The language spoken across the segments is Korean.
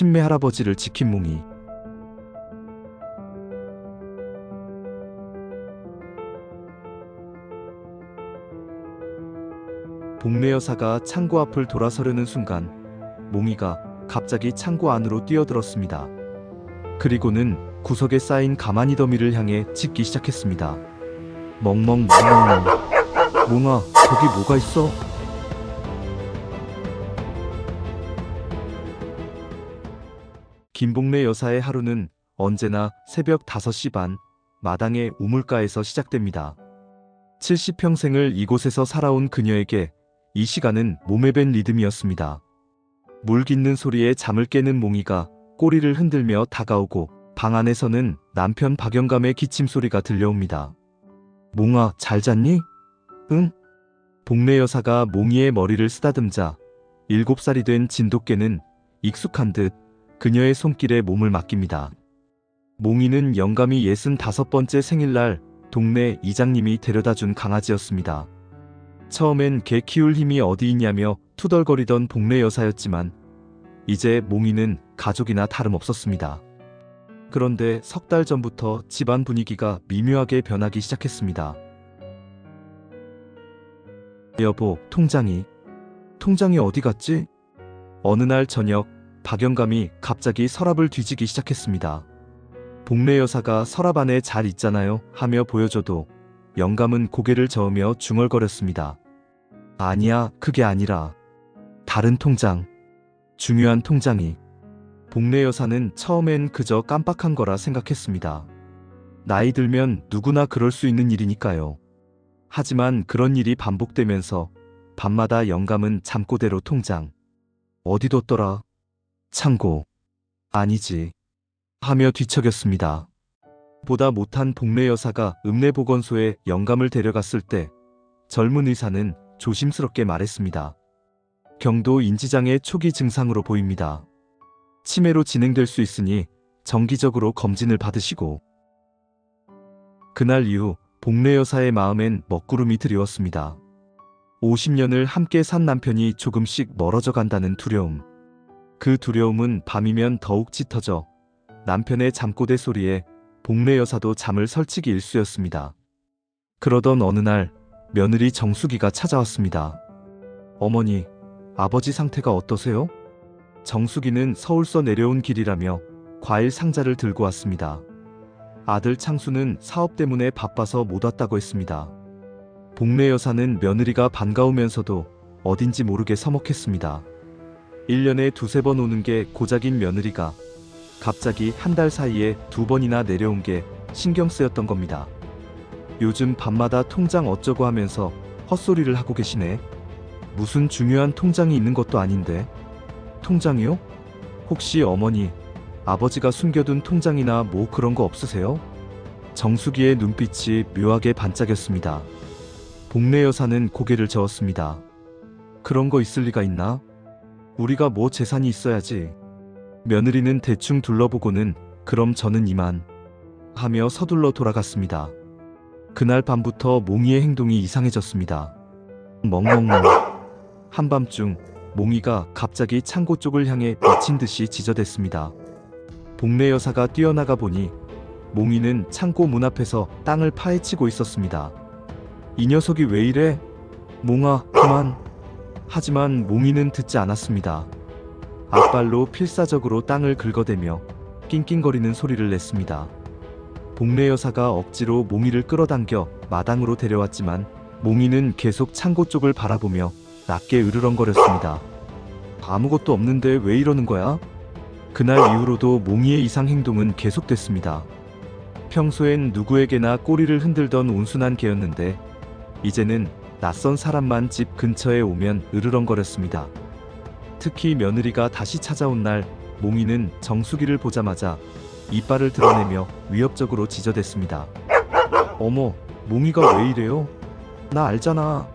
친매 할아버지를 지킨 몽이 복례 여사가 창고 앞을 돌아서려는 순간 몽이가 갑자기 창고 안으로 뛰어들었습니다. 그리고는 구석에 쌓인 가마니 더미를 향해 짖기 시작했습니다. 멍멍 멍멍 몽아 거기 뭐가 있어? 김복래 여사의 하루는 언제나 새벽 5시 반 마당의 우물가에서 시작됩니다. 70평생을 이곳에서 살아온 그녀에게 이 시간은 몸에 밴 리듬이었습니다. 물 깃는 소리에 잠을 깨는 몽이가 꼬리를 흔들며 다가오고 방 안에서는 남편 박영감의 기침 소리가 들려옵니다. 몽아 잘 잤니? 응? 복례 여사가 몽이의 머리를 쓰다듬자 7살이 된 진돗개는 익숙한 듯 그녀의 손길에 몸을 맡깁니다. 몽이는 영감이 65번째 생일날 동네 이장님이 데려다 준 강아지였습니다. 처음엔 개 키울 힘이 어디 있냐며 투덜거리던 복례 여사였지만 이제 몽이는 가족이나 다름없었습니다. 그런데 석 달 전부터 집안 분위기가 미묘하게 변하기 시작했습니다. 여보, 통장이. 통장이 어디 갔지? 어느 날 저녁, 박영감이 갑자기 서랍을 뒤지기 시작했습니다. 복례 여사가 서랍 안에 잘 있잖아요 하며 보여줘도 영감은 고개를 저으며 중얼거렸습니다. 아니야, 그게 아니라 다른 통장. 중요한 통장이. 복례 여사는 처음엔 그저 깜빡한 거라 생각했습니다. 나이 들면 누구나 그럴 수 있는 일이니까요. 하지만 그런 일이 반복되면서 밤마다 영감은 잠꼬대로 통장. 어디 뒀더라? 창고. 아니지. 하며 뒤척였습니다. 보다 못한 복례 여사가 읍내 보건소에 영감을 데려갔을 때 젊은 의사는 조심스럽게 말했습니다. 경도 인지장애 초기 증상으로 보입니다. 치매로 진행될 수 있으니 정기적으로 검진을 받으시고 그날 이후 복례 여사의 마음엔 먹구름이 드리웠습니다. 50년을 함께 산 남편이 조금씩 멀어져 간다는 두려움. 그 두려움은 밤이면 더욱 짙어져 남편의 잠꼬대 소리에 복례 여사도 잠을 설치기 일쑤였습니다. 그러던 어느 날 며느리 정수기가 찾아왔습니다. 어머니, 아버지 상태가 어떠세요? 정수기는 서울서 내려온 길이라며 과일 상자를 들고 왔습니다. 아들 창수는 사업 때문에 바빠서 못 왔다고 했습니다. 복례 여사는 며느리가 반가우면서도 어딘지 모르게 서먹했습니다. 1년에 두세 번 오는 게 고작인 며느리가 갑자기 한 달 사이에 두 번이나 내려온 게 신경 쓰였던 겁니다. 요즘 밤마다 통장 어쩌고 하면서 헛소리를 하고 계시네. 무슨 중요한 통장이 있는 것도 아닌데. 통장이요? 혹시 어머니, 아버지가 숨겨둔 통장이나 뭐 그런 거 없으세요? 정수기의 눈빛이 묘하게 반짝였습니다. 복례 여사는 고개를 저었습니다. 그런 거 있을 리가 있나? 우리가 뭐 재산이 있어야지. 며느리는 대충 둘러보고는 그럼 저는 이만 하며 서둘러 돌아갔습니다. 그날 밤부터 몽이의 행동이 이상해졌습니다. 멍멍멍. 한밤중 몽이가 갑자기 창고 쪽을 향해 미친 듯이 지저댔습니다. 복례 여사가 뛰어나가 보니 몽이는 창고 문 앞에서 땅을 파헤치고 있었습니다. 이 녀석이 왜 이래? 몽아, 그만. 하지만 몽이는 듣지 않았습니다. 앞발로 필사적으로 땅을 긁어대며 낑낑거리는 소리를 냈습니다. 복례 여사가 억지로 몽이를 끌어당겨 마당으로 데려왔지만 몽이는 계속 창고 쪽을 바라보며 낮게 으르렁거렸습니다. 아무것도 없는데 왜 이러는 거야? 그날 이후로도 몽이의 이상 행동은 계속됐습니다. 평소엔 누구에게나 꼬리를 흔들던 온순한 개였는데 이제는 낯선 사람만 집 근처에 오면 으르렁거렸습니다. 특히 며느리가 다시 찾아온 날 몽이는 정수기를 보자마자 이빨을 드러내며 위협적으로 지저댔습니다. 어머, 몽이가 왜 이래요? 나 알잖아.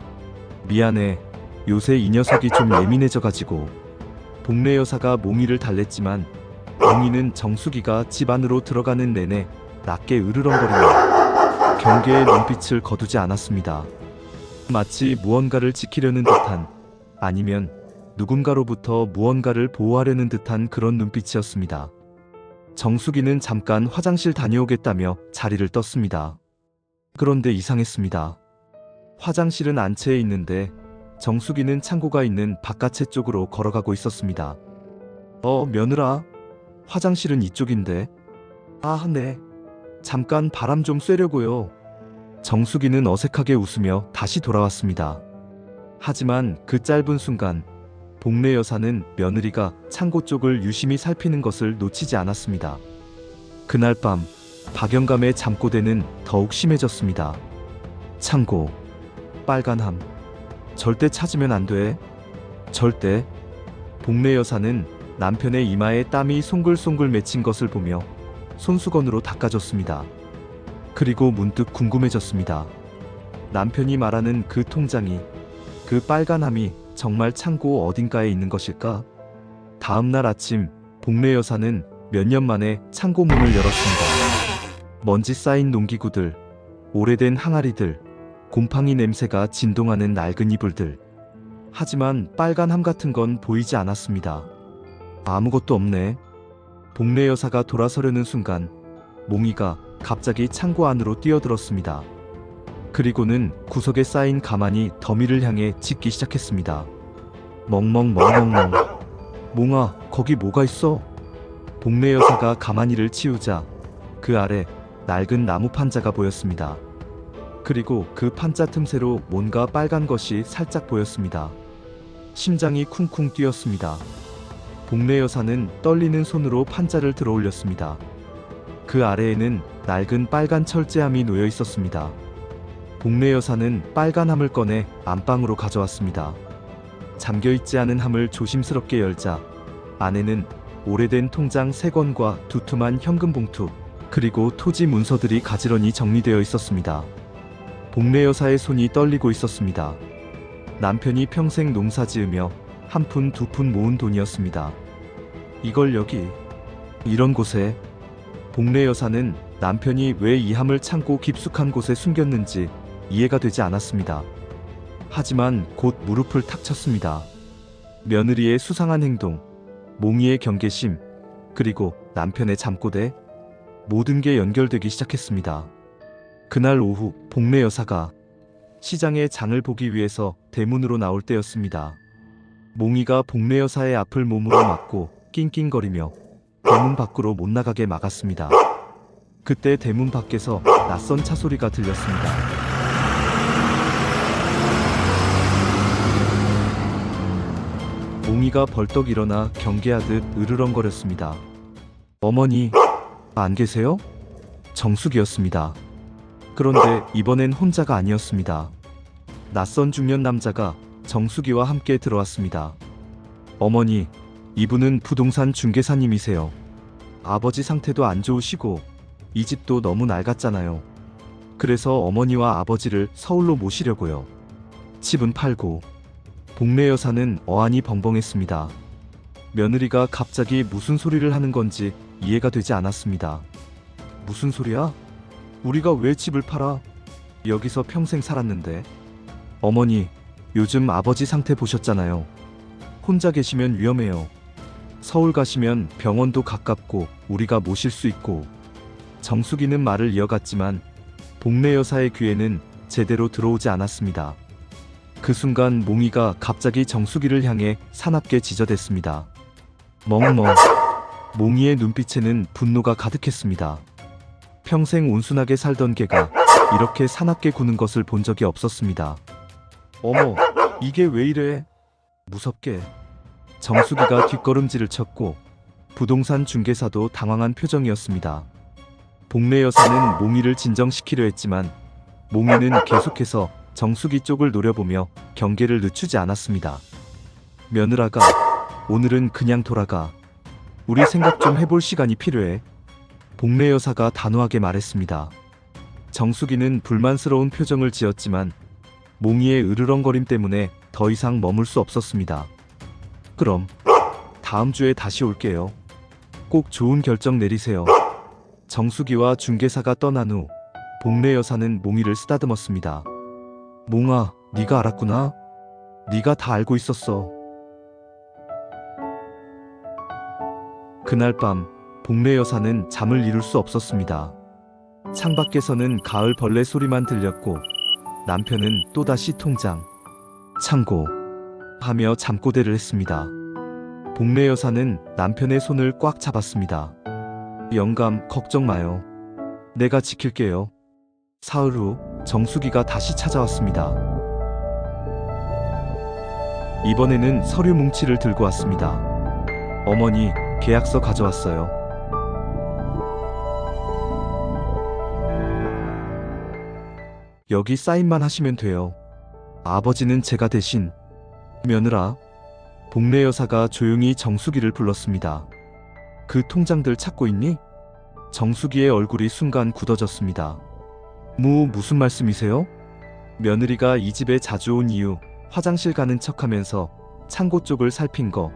미안해. 요새 이 녀석이 좀 예민해져가지고. 복례 여사가 몽이를 달랬지만 몽이는 정수기가 집 안으로 들어가는 내내 낮게 으르렁거리며 경계의 눈빛을 거두지 않았습니다. 마치 무언가를 지키려는 듯한 아니면 누군가로부터 무언가를 보호하려는 듯한 그런 눈빛이었습니다. 정수기는 잠깐 화장실 다녀오겠다며 자리를 떴습니다. 그런데 이상했습니다. 화장실은 안채에 있는데 정수기는 창고가 있는 바깥채 쪽으로 걸어가고 있었습니다. 어, 며느라. 화장실은 이쪽인데. 아, 네. 잠깐 바람 좀 쐬려고요. 정수기는 어색하게 웃으며 다시 돌아왔습니다. 하지만 그 짧은 순간 복례 여사는 며느리가 창고 쪽을 유심히 살피는 것을 놓치지 않았습니다. 그날 밤 박영감의 잠꼬대는 더욱 심해졌습니다. 창고 빨간함 절대 찾으면 안 돼. 절대. 복례 여사는 남편의 이마에 땀이 송글송글 맺힌 것을 보며 손수건으로 닦아줬습니다. 그리고 문득 궁금해졌습니다. 남편이 말하는 그 통장이 그 빨간함이 정말 창고 어딘가에 있는 것일까? 다음 날 아침 복례 여사는 몇 년 만에 창고 문을 열었습니다. 먼지 쌓인 농기구들, 오래된 항아리들, 곰팡이 냄새가 진동하는 낡은 이불들. 하지만 빨간 함 같은 건 보이지 않았습니다. 아무것도 없네. 복례 여사가 돌아서려는 순간 몽이가 갑자기 창고 안으로 뛰어들었습니다. 그리고는 구석에 쌓인 가만히 더미를 향해 짖기 시작했습니다. 멍멍멍멍멍. 몽아, 거기 뭐가 있어? 복례 여사가 가만히를 치우자 그 아래 낡은 나무 판자가 보였습니다. 그리고 그 판자 틈새로 뭔가 빨간 것이 살짝 보였습니다. 심장이 쿵쿵 뛰었습니다. 복례 여사는 떨리는 손으로 판자를 들어 올렸습니다. 그 아래에는 낡은 빨간 철제함이 놓여 있었습니다. 복례 여사는 빨간 함을 꺼내 안방으로 가져왔습니다. 잠겨 있지 않은 함을 조심스럽게 열자 안에는 오래된 통장 3권과 두툼한 현금 봉투 그리고 토지 문서들이 가지런히 정리되어 있었습니다. 복례 여사의 손이 떨리고 있었습니다. 남편이 평생 농사 지으며 한 푼 두 푼 모은 돈이었습니다. 이걸 여기 이런 곳에 복례 여사는 남편이 왜 이 함을 창고 깊숙한 곳에 숨겼는지 이해가 되지 않았습니다. 하지만 곧 무릎을 탁 쳤습니다. 며느리의 수상한 행동, 몽이의 경계심, 그리고 남편의 잠꼬대 모든 게 연결되기 시작했습니다. 그날 오후 복례 여사가 시장에 장을 보기 위해서 대문으로 나올 때였습니다. 몽이가 복례 여사의 앞을 몸으로 막고 낑낑거리며 대문 밖으로 못 나가게 막았습니다. 그때 대문 밖에서 낯선 차 소리가 들렸습니다. 몽이가 벌떡 일어나 경계하듯 으르렁거렸습니다. 어머니, 안 계세요? 정숙이었습니다. 그런데 이번엔 혼자가 아니었습니다. 낯선 중년 남자가 정수기와 함께 들어왔습니다. 어머니, 이분은 부동산 중개사님이세요. 아버지 상태도 안 좋으시고 이 집도 너무 낡았잖아요. 그래서 어머니와 아버지를 서울로 모시려고요. 집은 팔고 복례 여사는 어안이 벙벙했습니다. 며느리가 갑자기 무슨 소리를 하는 건지 이해가 되지 않았습니다. 무슨 소리야? 우리가 왜 집을 팔아? 여기서 평생 살았는데. 어머니, 요즘 아버지 상태 보셨잖아요. 혼자 계시면 위험해요. 서울 가시면 병원도 가깝고 우리가 모실 수 있고. 정숙이는 말을 이어갔지만 복례 여사의 귀에는 제대로 들어오지 않았습니다. 그 순간 몽이가 갑자기 정수기를 향해 사납게 지저댔습니다. 멍멍. 몽이의 눈빛에는 분노가 가득했습니다. 평생 온순하게 살던 개가 이렇게 사납게 구는 것을 본 적이 없었습니다. 어머, 이게 왜 이래? 무섭게. 정수기가 뒷걸음질을 쳤고 부동산 중개사도 당황한 표정이었습니다. 복례 여사는 몽이를 진정시키려 했지만 몽이는 계속해서 정수기 쪽을 노려보며 경계를 늦추지 않았습니다. 며느라가 오늘은 그냥 돌아가. 우리 생각 좀 해볼 시간이 필요해. 복례 여사가 단호하게 말했습니다. 정수기는 불만스러운 표정을 지었지만 몽이의 으르렁거림 때문에 더 이상 머물 수 없었습니다. 그럼 다음 주에 다시 올게요. 꼭 좋은 결정 내리세요. 정수기와 중개사가 떠난 후 복례 여사는 몽이를 쓰다듬었습니다. 몽아, 네가 알았구나. 네가 다 알고 있었어. 그날 밤 복례 여사는 잠을 이룰 수 없었습니다. 창밖에서는 가을 벌레 소리만 들렸고 남편은 또다시 통장, 창고, 하며 잠꼬대를 했습니다. 복례 여사는 남편의 손을 꽉 잡았습니다. 영감 걱정 마요. 내가 지킬게요. 사흘 후 정수기가 다시 찾아왔습니다. 이번에는 서류 뭉치를 들고 왔습니다. 어머니, 계약서 가져왔어요. 여기 사인만 하시면 돼요. 아버지는 제가 대신 며느라 복례 여사가 조용히 정수기를 불렀습니다. 그 통장들 찾고 있니? 정수기의 얼굴이 순간 굳어졌습니다. 무 무슨 말씀이세요? 며느리가 이 집에 자주 온 이유 화장실 가는 척하면서 창고 쪽을 살핀 거,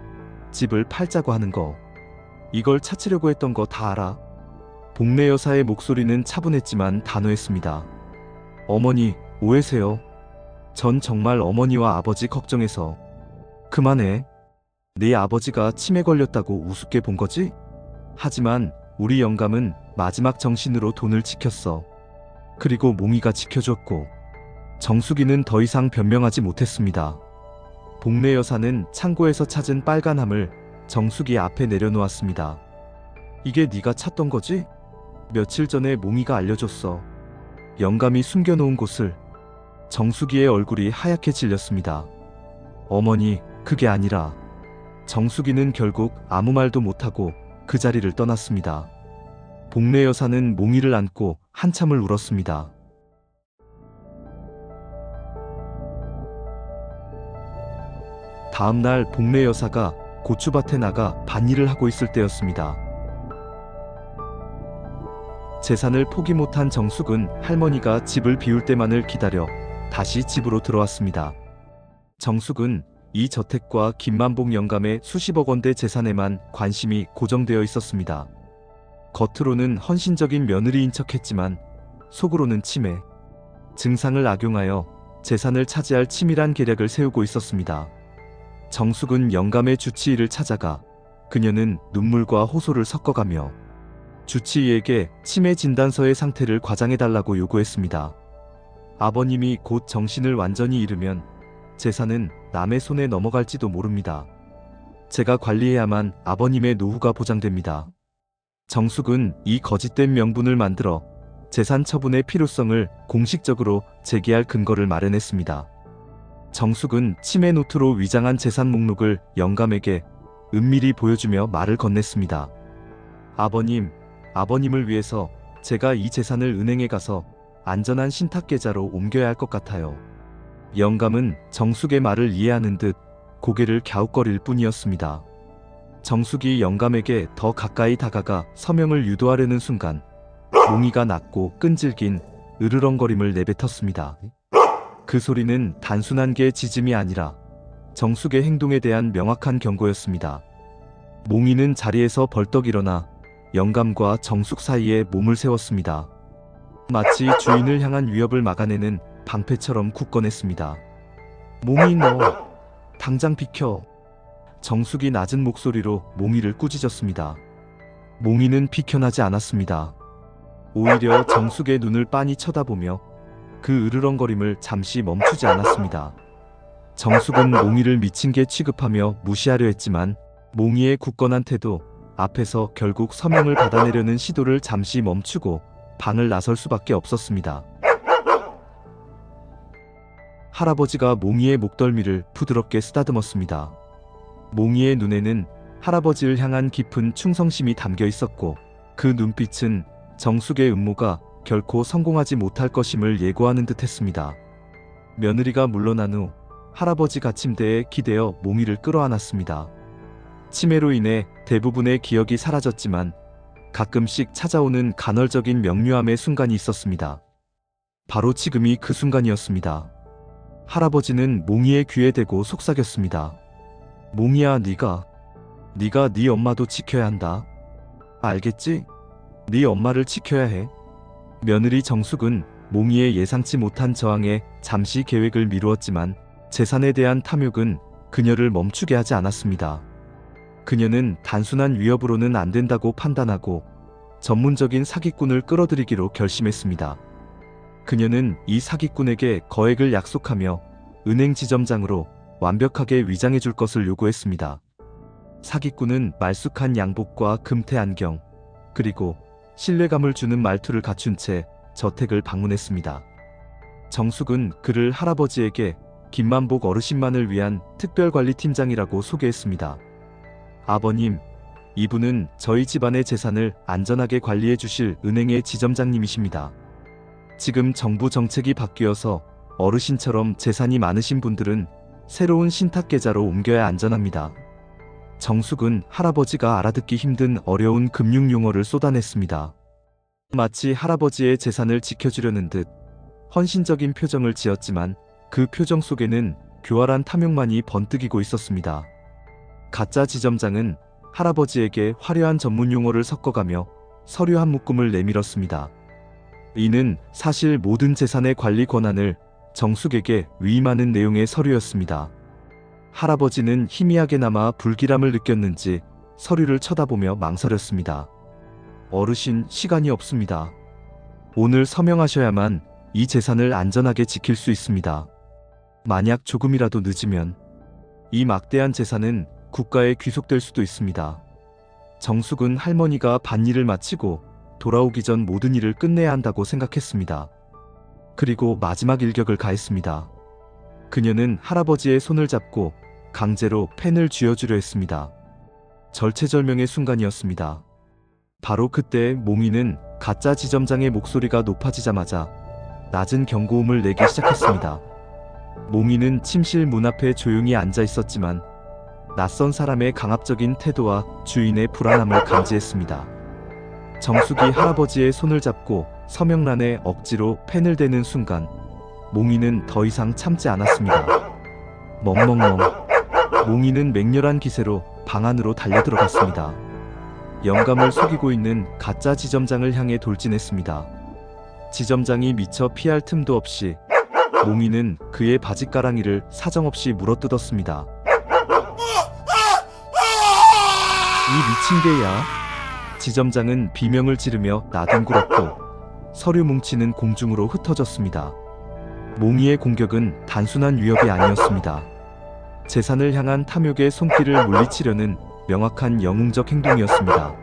집을 팔자고 하는 거, 이걸 찾으려고 했던 거 다 알아. 복례 여사의 목소리는 차분했지만 단호했습니다. 어머니, 오해세요. 전 정말 어머니와 아버지 걱정해서. 그만해. 네 아버지가 치매 걸렸다고 우습게 본 거지? 하지만 우리 영감은 마지막 정신으로 돈을 지켰어. 그리고 몽이가 지켜줬고. 정수기는 더 이상 변명하지 못했습니다. 복례 여사는 창고에서 찾은 빨간 함을 정수기 앞에 내려놓았습니다. 이게 네가 찾던 거지? 며칠 전에 몽이가 알려줬어. 영감이 숨겨놓은 곳을 정수기의 얼굴이 하얗게 질렸습니다. 어머니, 그게 아니라 정수기는 결국 아무 말도 못하고 그 자리를 떠났습니다. 복례 여사는 몽이를 안고 한참을 울었습니다. 다음 날 복례 여사가 고추밭에 나가 밭일을 하고 있을 때였습니다. 재산을 포기 못한 정숙은 할머니가 집을 비울 때만을 기다려 다시 집으로 들어왔습니다. 정숙은 이 저택과 김만복 영감의 수십억 원대 재산에만 관심이 고정되어 있었습니다. 겉으로는 헌신적인 며느리인 척했지만 속으로는 치매, 증상을 악용하여 재산을 차지할 치밀한 계략을 세우고 있었습니다. 정숙은 영감의 주치의를 찾아가 그녀는 눈물과 호소를 섞어가며 주치의에게 치매 진단서의 상태를 과장해달라고 요구했습니다. 아버님이 곧 정신을 완전히 잃으면 재산은 남의 손에 넘어갈지도 모릅니다. 제가 관리해야만 아버님의 노후가 보장됩니다. 정숙은 이 거짓된 명분을 만들어 재산 처분의 필요성을 공식적으로 제기할 근거를 마련했습니다. 정숙은 치매 노트로 위장한 재산 목록을 영감에게 은밀히 보여주며 말을 건넸습니다. 아버님, 아버님을 위해서 제가 이 재산을 은행에 가서 안전한 신탁 계좌로 옮겨야 할 것 같아요. 영감은 정숙의 말을 이해하는 듯 고개를 갸웃거릴 뿐이었습니다. 정숙이 영감에게 더 가까이 다가가 서명을 유도하려는 순간 몽이가 낮고 끈질긴 으르렁거림을 내뱉었습니다. 그 소리는 단순한 게 짖음이 아니라 정숙의 행동에 대한 명확한 경고였습니다. 몽이는 자리에서 벌떡 일어나 영감과 정숙 사이에 몸을 세웠습니다. 마치 주인을 향한 위협을 막아내는 방패처럼 굳건했습니다. 몽이 너 당장 비켜. 정숙이 낮은 목소리로 몽이를 꾸짖었습니다. 몽이는 비켜나지 않았습니다. 오히려 정숙의 눈을 빤히 쳐다보며 그 으르렁거림을 잠시 멈추지 않았습니다. 정숙은 몽이를 미친 개 취급하며 무시하려 했지만 몽이의 굳건한 태도 앞에서 결국 서명을 받아내려는 시도를 잠시 멈추고 방을 나설 수밖에 없었습니다. 할아버지가 몽이의 목덜미를 부드럽게 쓰다듬었습니다. 몽이의 눈에는 할아버지를 향한 깊은 충성심이 담겨 있었고 그 눈빛은 정숙의 음모가 결코 성공하지 못할 것임을 예고하는 듯 했습니다. 며느리가 물러난 후 할아버지 가 침대에 기대어 몽이를 끌어안았습니다. 치매로 인해 대부분의 기억이 사라졌지만 가끔씩 찾아오는 간헐적인 명료함의 순간이 있었습니다. 바로 지금이 그 순간이었습니다. 할아버지는 몽이의 귀에 대고 속삭였습니다. 몽이야 네가 네가 네 엄마도 지켜야 한다. 알겠지? 네 엄마를 지켜야 해. 며느리 정숙은 몽이의 예상치 못한 저항에 잠시 계획을 미루었지만 재산에 대한 탐욕은 그녀를 멈추게 하지 않았습니다. 그녀는 단순한 위협으로는 안 된다고 판단하고 전문적인 사기꾼을 끌어들이기로 결심했습니다. 그녀는 이 사기꾼에게 거액을 약속하며 은행 지점장으로 완벽하게 위장해 줄 것을 요구했습니다. 사기꾼은 말쑥한 양복과 금태 안경, 그리고 신뢰감을 주는 말투를 갖춘 채 저택을 방문했습니다. 정숙은 그를 할아버지에게 김만복 어르신만을 위한 특별관리팀장이라고 소개했습니다. 아버님, 이분은 저희 집안의 재산을 안전하게 관리해 주실 은행의 지점장님이십니다. 지금 정부 정책이 바뀌어서 어르신처럼 재산이 많으신 분들은 새로운 신탁 계좌로 옮겨야 안전합니다. 정숙은 할아버지가 알아듣기 힘든 어려운 금융 용어를 쏟아냈습니다. 마치 할아버지의 재산을 지켜주려는 듯 헌신적인 표정을 지었지만 그 표정 속에는 교활한 탐욕만이 번뜩이고 있었습니다. 가짜 지점장은 할아버지에게 화려한 전문 용어를 섞어가며 서류 한 묶음을 내밀었습니다. 이는 사실 모든 재산의 관리 권한을 정숙에게 위임하는 내용의 서류였습니다. 할아버지는 희미하게나마 불길함을 느꼈는지 서류를 쳐다보며 망설였습니다. 어르신, 시간이 없습니다. 오늘 서명하셔야만 이 재산을 안전하게 지킬 수 있습니다. 만약 조금이라도 늦으면 이 막대한 재산은 국가에 귀속될 수도 있습니다. 정숙은 할머니가 밭일을 마치고 돌아오기 전 모든 일을 끝내야 한다고 생각했습니다. 그리고 마지막 일격을 가했습니다. 그녀는 할아버지의 손을 잡고 강제로 펜을 쥐어주려 했습니다. 절체절명의 순간이었습니다. 바로 그때 몽이는 가짜 지점장의 목소리가 높아지자마자 낮은 경고음을 내기 시작했습니다. 몽이는 침실 문 앞에 조용히 앉아 있었지만 낯선 사람의 강압적인 태도와 주인의 불안함을 감지했습니다. 정숙이 할아버지의 손을 잡고 서명란에 억지로 펜을 대는 순간 몽이는 더 이상 참지 않았습니다. 멍멍멍. 몽이는 맹렬한 기세로 방 안으로 달려들어갔습니다. 영감을 속이고 있는 가짜 지점장을 향해 돌진했습니다. 지점장이 미처 피할 틈도 없이 몽이는 그의 바짓가랑이를 사정없이 물어뜯었습니다. 이 미친 개야. 지점장은 비명을 지르며 나뒹굴었고 서류 뭉치는 공중으로 흩어졌습니다. 몽이의 공격은 단순한 위협이 아니었습니다. 재산을 향한 탐욕의 손길을 물리치려는 명확한 영웅적 행동이었습니다.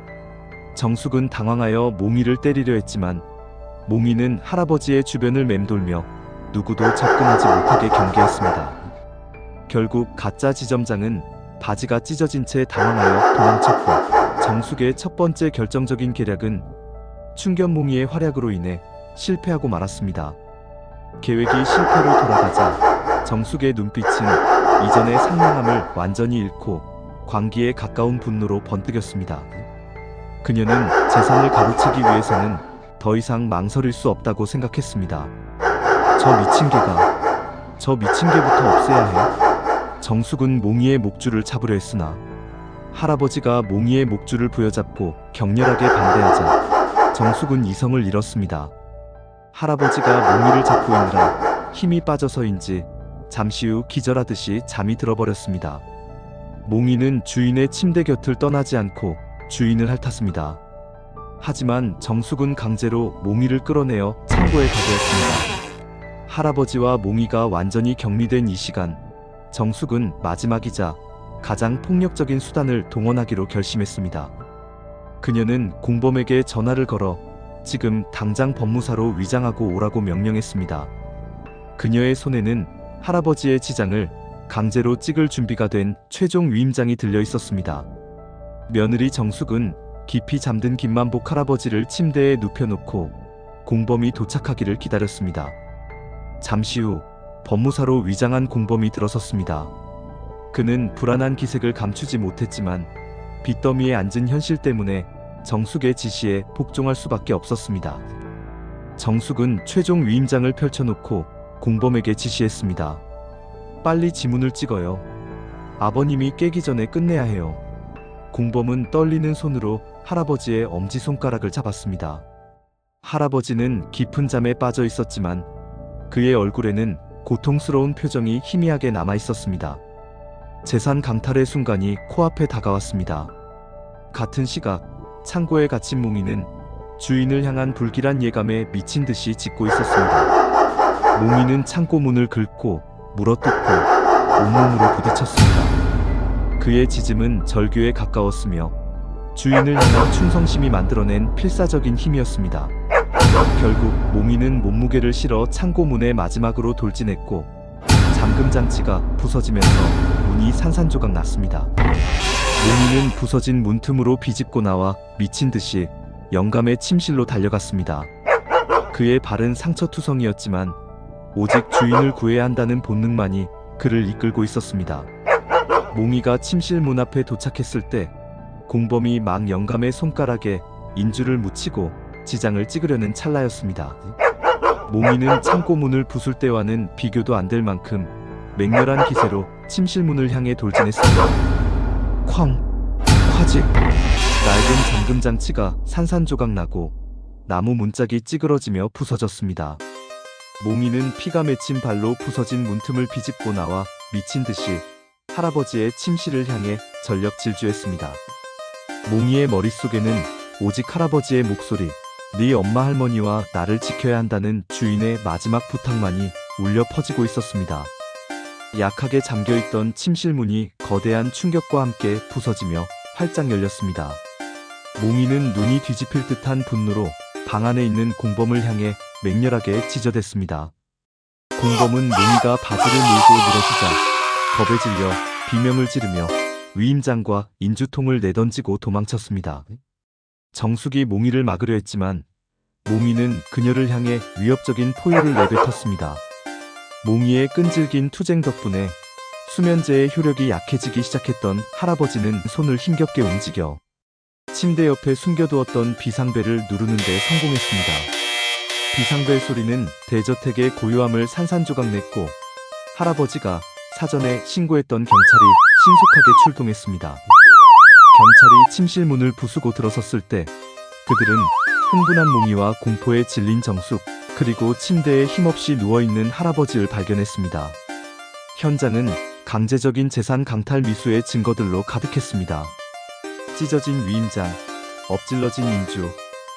정숙은 당황하여 몽이를 때리려 했지만 몽이는 할아버지의 주변을 맴돌며 누구도 접근하지 못하게 경계했습니다. 결국 가짜 지점장은 바지가 찢어진 채 당황하여 도망쳤고 정숙의 첫 번째 결정적인 계략은 충견몽이의 활약으로 인해 실패하고 말았습니다. 계획이 실패로 돌아가자 정숙의 눈빛은 이전의 상냥함을 완전히 잃고 광기에 가까운 분노로 번뜩였습니다. 그녀는 재산을 가로채기 위해서는 더 이상 망설일 수 없다고 생각했습니다. 저 미친 개가 저 미친 개부터 없애야 해. 정숙은 몽이의 목줄을 잡으려 했으나 할아버지가 몽이의 목줄을 부여잡고 격렬하게 반대하자 정숙은 이성을 잃었습니다. 할아버지가 몽이를 잡고 있느라 힘이 빠져서인지 잠시 후 기절하듯이 잠이 들어버렸습니다. 몽이는 주인의 침대 곁을 떠나지 않고 주인을 핥았습니다. 하지만 정숙은 강제로 몽이를 끌어내어 창고에 가두었습니다. 할아버지와 몽이가 완전히 격리된 이 시간, 정숙은 마지막이자 가장 폭력적인 수단을 동원하기로 결심했습니다. 그녀는 공범에게 전화를 걸어 지금 당장 법무사로 위장하고 오라고 명령했습니다. 그녀의 손에는 할아버지의 지장을 강제로 찍을 준비가 된 최종 위임장이 들려 있었습니다. 며느리 정숙은 깊이 잠든 김만복 할아버지를 침대에 눕혀놓고 공범이 도착하기를 기다렸습니다. 잠시 후 법무사로 위장한 공범이 들어섰습니다. 그는 불안한 기색을 감추지 못했지만 빚더미에 앉은 현실 때문에 정숙의 지시에 복종할 수밖에 없었습니다. 정숙은 최종 위임장을 펼쳐놓고 공범에게 지시했습니다. 빨리 지문을 찍어요. 아버님이 깨기 전에 끝내야 해요. 공범은 떨리는 손으로 할아버지의 엄지손가락을 잡았습니다. 할아버지는 깊은 잠에 빠져 있었지만 그의 얼굴에는 고통스러운 표정이 희미하게 남아 있었습니다. 재산 강탈의 순간이 코앞에 다가왔습니다. 같은 시각 창고에 갇힌 몽이는 주인을 향한 불길한 예감에 미친 듯이 짖고 있었습니다. 몽이는 창고 문을 긁고 물어뜯고 온몸으로 부딪혔습니다. 그의 짖음은 절규에 가까웠으며 주인을 향한 충성심이 만들어낸 필사적인 힘이었습니다. 결국 몽이는 몸무게를 실어 창고 문에 마지막으로 돌진했고 잠금 장치가 부서지면서 문이 산산조각 났습니다. 몽이는 부서진 문틈으로 비집고 나와 미친 듯이 영감의 침실로 달려갔습니다. 그의 발은 상처투성이었지만 오직 주인을 구해야 한다는 본능만이 그를 이끌고 있었습니다. 몽이가 침실 문 앞에 도착했을 때 공범이 막 영감의 손가락에 인주를 묻히고 지장을 찍으려는 찰나였습니다. 몽이는 창고 문을 부술 때와는 비교도 안 될 만큼 맹렬한 기세로 침실 문을 향해 돌진했습니다. 쾅! 화직! 낡은 잠금 장치가 산산조각 나고 나무 문짝이 찌그러지며 부서졌습니다. 몽이는 피가 맺힌 발로 부서진 문틈을 비집고 나와 미친 듯이 할아버지의 침실을 향해 전력 질주했습니다. 몽이의 머릿속에는 오직 할아버지의 목소리, 네 엄마 할머니와 나를 지켜야 한다는 주인의 마지막 부탁만이 울려 퍼지고 있었습니다. 약하게 잠겨있던 침실 문이 거대한 충격과 함께 부서지며 활짝 열렸습니다. 몽이는 눈이 뒤집힐 듯한 분노로 방 안에 있는 공범을 향해 맹렬하게 찢어댔습니다. 공범은 몽이가 바지를 밀고 늘어지자 겁에 질려 비명을 지르며 위임장과 인주통을 내던지고 도망쳤습니다. 정숙이 몽이를 막으려 했지만 몽이는 그녀를 향해 위협적인 포효를 내뱉었습니다. 몽이의 끈질긴 투쟁 덕분에 수면제의 효력이 약해지기 시작했던 할아버지는 손을 힘겹게 움직여 침대 옆에 숨겨두었던 비상벨을 누르는데 성공했습니다. 비상벨 소리는 대저택의 고요함을 산산조각 냈고 할아버지가 사전에 신고했던 경찰이 신속하게 출동했습니다. 경찰이 침실 문을 부수고 들어섰을 때 그들은 흥분한 몽이와 공포에 질린 정숙 그리고 침대에 힘없이 누워있는 할아버지를 발견했습니다. 현장은 강제적인 재산 강탈 미수의 증거들로 가득했습니다. 찢어진 위임장, 엎질러진 인주,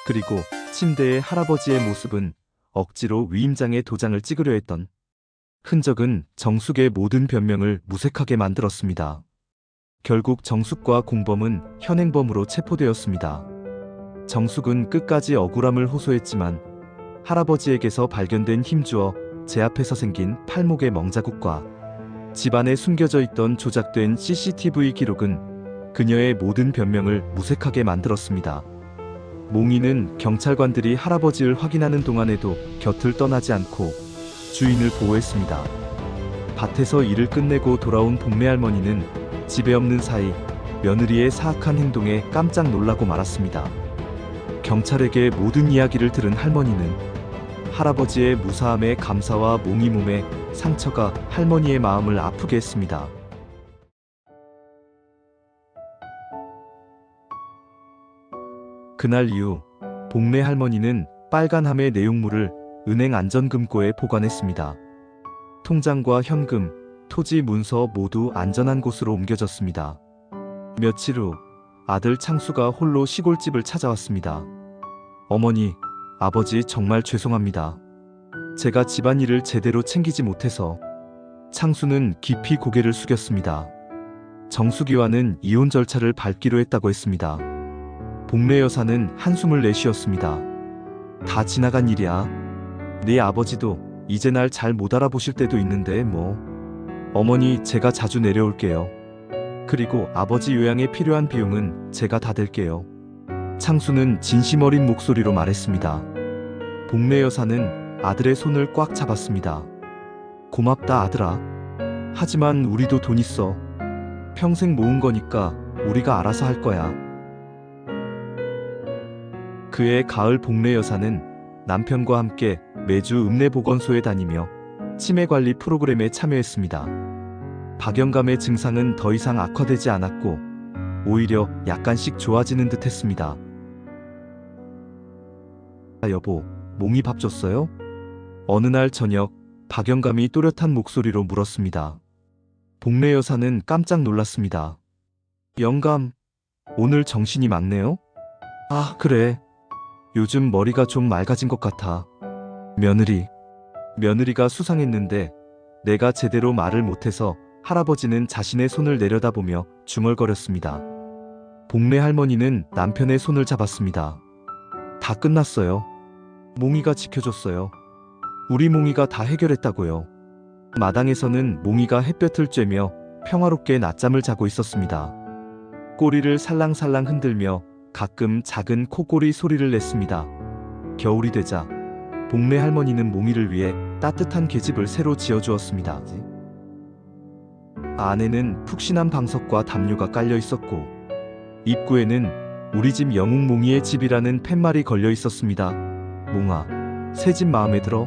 그리고 침대의 할아버지의 모습은 억지로 위임장에 도장을 찍으려 했던 흔적은 정숙의 모든 변명을 무색하게 만들었습니다. 결국 정숙과 공범은 현행범으로 체포되었습니다. 정숙은 끝까지 억울함을 호소했지만 할아버지에게서 발견된 힘주어 제 앞에서 생긴 팔목의 멍자국과 집안에 숨겨져 있던 조작된 CCTV 기록은 그녀의 모든 변명을 무색하게 만들었습니다. 몽이는 경찰관들이 할아버지를 확인하는 동안에도 곁을 떠나지 않고 주인을 보호했습니다. 밭에서 일을 끝내고 돌아온 복매 할머니는 집에 없는 사이 며느리의 사악한 행동에 깜짝 놀라고 말았습니다. 경찰에게 모든 이야기를 들은 할머니는 할아버지의 무사함에 감사와 몽이 몸에 상처가 할머니의 마음을 아프게 했습니다. 그날 이후 복내 할머니는 빨간 함의 내용물을 은행 안전금고에 보관했습니다. 통장과 현금, 토지 문서 모두 안전한 곳으로 옮겨졌습니다. 며칠 후 아들 창수가 홀로 시골집을 찾아왔습니다. 어머니, 아버지 정말 죄송합니다. 제가 집안일을 제대로 챙기지 못해서 창수는 깊이 고개를 숙였습니다. 정수기와는 이혼 절차를 밟기로 했다고 했습니다. 복래 여사는 한숨을 내쉬었습니다. 다 지나간 일이야. 네 아버지도 이제 날 잘 못 알아보실 때도 있는데 뭐. 어머니 제가 자주 내려올게요. 그리고 아버지 요양에 필요한 비용은 제가 다 댈게요. 창수는 진심 어린 목소리로 말했습니다. 복래 여사는 아들의 손을 꽉 잡았습니다. 고맙다 아들아. 하지만 우리도 돈 있어. 평생 모은 거니까 우리가 알아서 할 거야. 그의 가을 복래 여사는 남편과 함께 매주 읍내 보건소에 다니며 치매 관리 프로그램에 참여했습니다. 박영감의 증상은 더 이상 악화되지 않았고 오히려 약간씩 좋아지는 듯 했습니다. 아, 여보, 몽이 밥 줬어요? 어느 날 저녁 박영감이 또렷한 목소리로 물었습니다. 복례 여사는 깜짝 놀랐습니다. 영감, 오늘 정신이 맑네요? 아, 그래. 요즘 머리가 좀 맑아진 것 같아. 며느리. 며느리가 수상했는데 내가 제대로 말을 못해서 할아버지는 자신의 손을 내려다보며 중얼거렸습니다. 복례 할머니는 남편의 손을 잡았습니다. 다 끝났어요. 몽이가 지켜줬어요. 우리 몽이가 다 해결했다고요. 마당에서는 몽이가 햇볕을 쬐며 평화롭게 낮잠을 자고 있었습니다. 꼬리를 살랑살랑 흔들며 가끔 작은 코골이 소리를 냈습니다. 겨울이 되자 복례 할머니는 몽이를 위해 따뜻한 계집을 새로 지어주었습니다. 안에는 푹신한 방석과 담요가 깔려 있었고 입구에는 우리 집 영웅 몽이의 집이라는 팻말이 걸려 있었습니다. 몽아, 새 집 마음에 들어?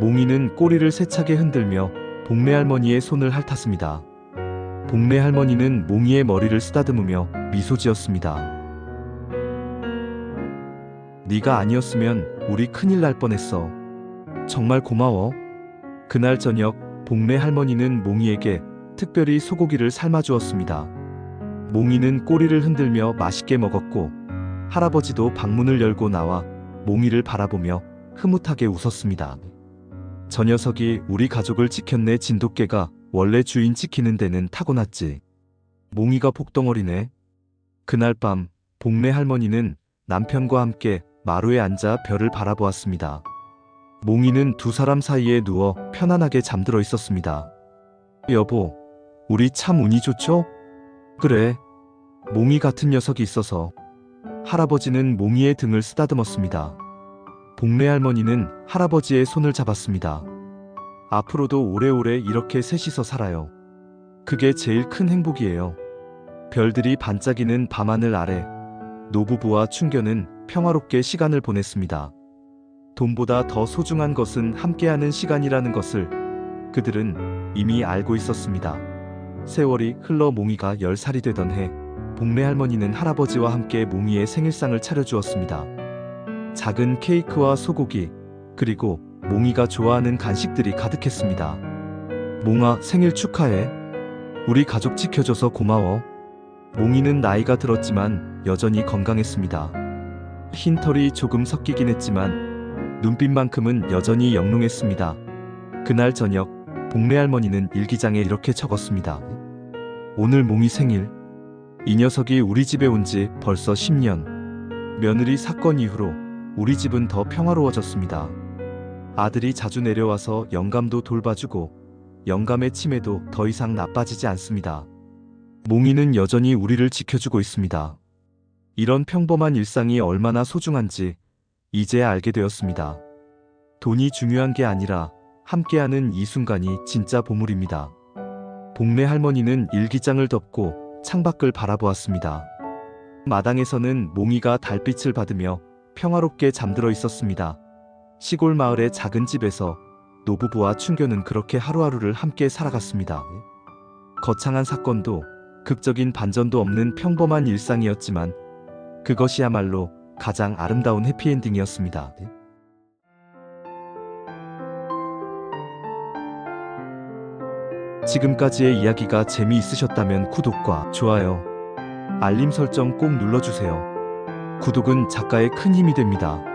몽이는 꼬리를 세차게 흔들며 복례 할머니의 손을 핥았습니다. 복례 할머니는 몽이의 머리를 쓰다듬으며 미소 지었습니다. 네가 아니었으면 우리 큰일 날 뻔했어. 정말 고마워. 그날 저녁 복례 할머니는 몽이에게 특별히 소고기를 삶아 주었습니다. 몽이는 꼬리를 흔들며 맛있게 먹었고 할아버지도 방문을 열고 나와 몽이를 바라보며 흐뭇하게 웃었습니다. 저 녀석이 우리 가족을 지켰네 진돗개가 원래 주인 지키는 데는 타고났지. 몽이가 복덩어리네. 그날 밤 복례 할머니는 남편과 함께 마루에 앉아 별을 바라보았습니다. 몽이는 두 사람 사이에 누워 편안하게 잠들어 있었습니다. 여보, 우리 참 운이 좋죠? 그래. 몽이 같은 녀석이 있어서. 할아버지는 몽이의 등을 쓰다듬었습니다. 복례 할머니는 할아버지의 손을 잡았습니다. 앞으로도 오래오래 이렇게 셋이서 살아요. 그게 제일 큰 행복이에요. 별들이 반짝이는 밤하늘 아래 노부부와 춘견은 평화롭게 시간을 보냈습니다. 돈보다 더 소중한 것은 함께하는 시간이라는 것을 그들은 이미 알고 있었습니다. 세월이 흘러 몽이가 10살이 되던 해, 복례 할머니는 할아버지와 함께 몽이의 생일상을 차려주었습니다. 작은 케이크와 소고기, 그리고 몽이가 좋아하는 간식들이 가득했습니다. 몽아 생일 축하해. 우리 가족 지켜줘서 고마워. 몽이는 나이가 들었지만 여전히 건강했습니다. 흰 털이 조금 섞이긴 했지만 눈빛만큼은 여전히 영롱했습니다. 그날 저녁 복례 할머니는 일기장에 이렇게 적었습니다. 오늘 몽이 생일. 이 녀석이 우리 집에 온 지 벌써 10년. 며느리 사건 이후로 우리 집은 더 평화로워졌습니다. 아들이 자주 내려와서 영감도 돌봐주고 영감의 치매도 더 이상 나빠지지 않습니다. 몽이는 여전히 우리를 지켜주고 있습니다. 이런 평범한 일상이 얼마나 소중한지 이제야 알게 되었습니다. 돈이 중요한 게 아니라 함께하는 이 순간이 진짜 보물입니다. 복례 할머니는 일기장을 덮고 창밖을 바라보았습니다. 마당에서는 몽이가 달빛을 받으며 평화롭게 잠들어 있었습니다. 시골 마을의 작은 집에서 노부부와 춘교는 그렇게 하루하루를 함께 살아갔습니다. 거창한 사건도 극적인 반전도 없는 평범한 일상이었지만 그것이야말로 가장 아름다운 해피엔딩이었습니다. 지금까지의 이야기가 재미있으셨다면 구독과 좋아요, 알림 설정 꼭 눌러주세요. 구독은 작가의 큰 힘이 됩니다.